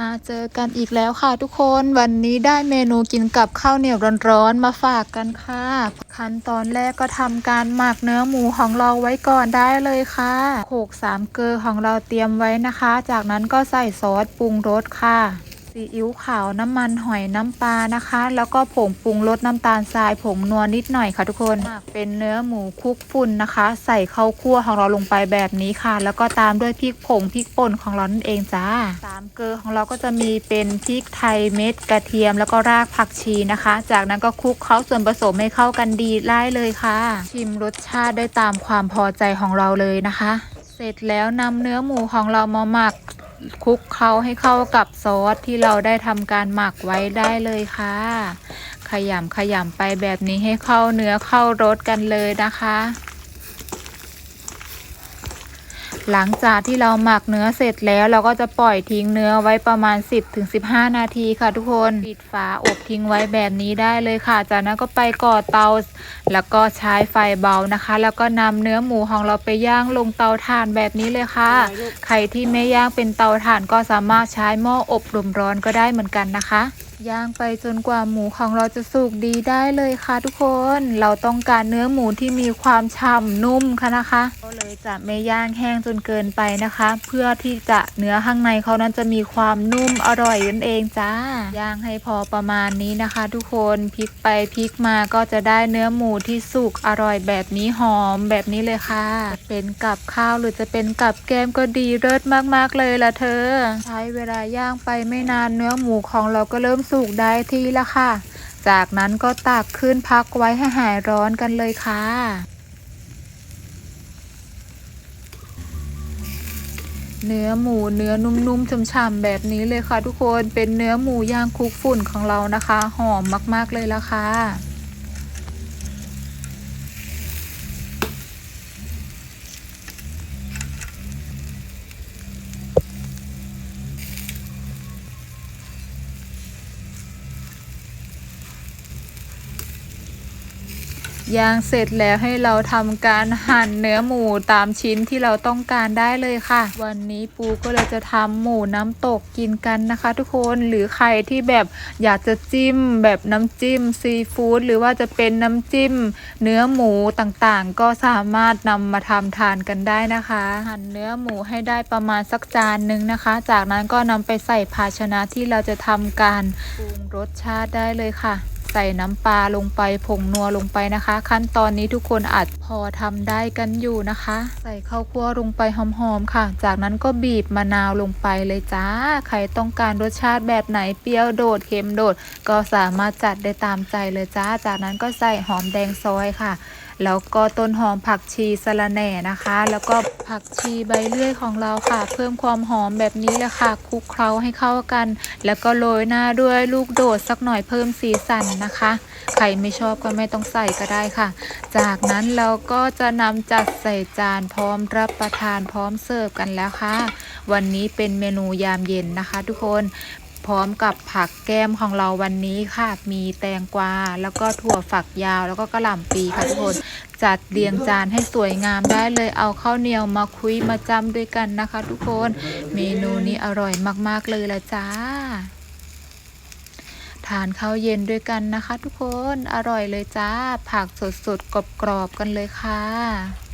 มาเจอกันอีกแล้วค่ะทุกคนวันนี้ได้เมนูกินกับข้าวเหนียวร้อนๆมาฝากกันค่ะ ขั้นตอนแรกก็ทำการหมักเนื้อหมูของเราไว้ก่อนได้เลยค่ะโขกสามเกลือของเราเตรียมไว้นะคะ จากนั้นก็ใส่ซอสปรุงรสค่ะ ซีอิ๊วขาวน้ำมันหอยน้ำปลานะคะ แล้วก็ผงปรุงรสน้ำตาลทรายผงนัวนิดหน่อยค่ะทุกคนหมักเป็นเนื้อหมูคลุกฝุ่นนะคะ ใส่ข้าวคั่วของเราลงไปแบบนี้ค่ะ แล้วก็ตามด้วยพริกผงพริกป่นของเรานั่นเองจ้าสามเกลือของเราก็จะมีเป็นพริกไทยเม็ดกระเทียม แล้วก็รากผักชีนะคะ จากนั้นก็คลุกเคล้าส่วนผสมให้เข้ากันดีไล่เลยค่ะ ชิมรสชาติได้ตามความพอใจของเราเลยนะคะ เสร็จแล้วนำเนื้อหมูของเรามาหมัก คลุกเคล้าให้เข้ากับซอสที่เราได้ทำการหมักไว้ได้เลยค่ะ ขยำขยำไปแบบนี้ให้เข้าเนื้อเข้ารสกันเลยนะคะ หลังจากที่เราหมักเนื้อเสร็จแล้วเราก็จะปล่อยทิ้งเนื้อไว้ประมาณ 10-15 นาทีค่ะทุกคนปิดฝาอบทิ้งไว้แบบนี้ได้เลยค่ะ จากนั้นก็ไปก่อเตา แล้วก็ใช้ไฟเบานะคะ แล้วก็นำเนื้อหมูของเราไปย่างลงเตาถ่านแบบนี้เลยค่ะ ใครที่ไม่ย่างเป็นเตาถ่านก็สามารถใช้หม้ออบลมร้อนก็ได้เหมือนกันนะคะย่างไปจนกว่าหมูของเราจะสุกดีได้เลยค่ะทุกคน เราต้องการเนื้อหมูที่มีความฉ่ำนุ่มค่ะนะคะ ยจะไม่ย่างแห้งจนเกินไปนะคะ เพื่อที่จะเนื้อข้างในเขานั้นจะมีความนุ่มอร่อยนั่นเองจ้าย่างให้พอประมาณนี้นะคะ ทุกคนพลิกไปพลิกมาก็จะได้เนื้อหมูที่สุกอร่อยแบบนี้หอมแบบนี้เลยค่ะ เป็นกับข้าวหรือจะเป็นกับแกมก็ดีเลิศมากๆเลยล่ะเธอ ใช้เวลาย่างไปไม่นานเนื้อหมูของเราก็เริ่มสุกได้ที่แล้วค่ะ จากนั้นก็ตักขึ้นพักไว้ให้หายร้อนกันเลยค่ะ เนื้อหมูเนื้อนุ่มๆฉ่ำๆแบบนี้เลยค่ะทุกคนเป็นเนื้อหมูย่างคลุกฝุ่นของเรานะคะ หอมมากๆเลยละค่ะ ย่างเสร็จแล้วให้เราทำการหั่นเนื้อหมูตามชิ้นที่เราต้องการได้เลยค่ะ วันนี้ปูก็เลยจะทำหมูน้ำตกกินกันนะคะ ทุกคนหรือใครที่แบบอยากจะจิ้มแบบน้ำจิ้มซีฟู้ดหรือว่าจะเป็นน้ำจิ้ม เนื้อหมูต่างๆ ก็สามารถนำมาทำทานกันได้นะคะ หั่นเนื้อหมูให้ได้ประมาณสักจานหนึ่งนะคะ จากนั้นก็นำไปใส่ภาชนะที่เราจะทำการปรุงรสชาติได้เลยค่ะ ใส่น้ำปลาลงไปผงนัวลงไปนะคะ ขั้นตอนนี้ทุกคนอาจพอทำได้กันอยู่นะคะ ใส่ข้าวคั่วลงไปหอมๆค่ะ จากนั้นก็บีบมะนาวลงไปเลยจ้า ใครต้องการรสชาติแบบไหนเปรี้ยวโดดเค็มโดด ก็สามารถจัดได้ตามใจเลยจ้า จากนั้นก็ใส่หอมแดงซอยค่ะ แล้วก็ต้นหอมผักชีสะระแหน่นะคะ แล้วก็ผักชีใบเลื่อยของเราค่ะ เพิ่มความหอมแบบนี้เลยค่ะคลุกเคล้าให้เข้ากัน แล้วก็โรยหน้าด้วยลูกโดดสักหน่อยเพิ่มสีสันนะคะ ใครไม่ชอบก็ไม่ต้องใส่ก็ได้ค่ะ จากนั้นเราก็จะนำจัดใส่จานพร้อมรับประทานพร้อมเสิร์ฟกันแล้วค่ะ วันนี้เป็นเมนูยามเย็นนะคะ ทุกคน พร้อมกับผักแก้มของเราวันนี้ค่ะ มีแตงกวา แล้วก็ถั่วฝักยาวแล้วก็กระหล่ำปีค่ะทุกคน จัดเรียงจานให้สวยงามได้เลย เอาข้าวเหนียวมาคุยมาจำด้วยกันนะคะ ทุกคน เมนูนี้อร่อยมากๆเลยละจ้า ทานข้าวเย็นด้วยกันนะคะ ทุกคน อร่อยเลยจ้า ผักสดๆกรอบๆกันเลยค่ะ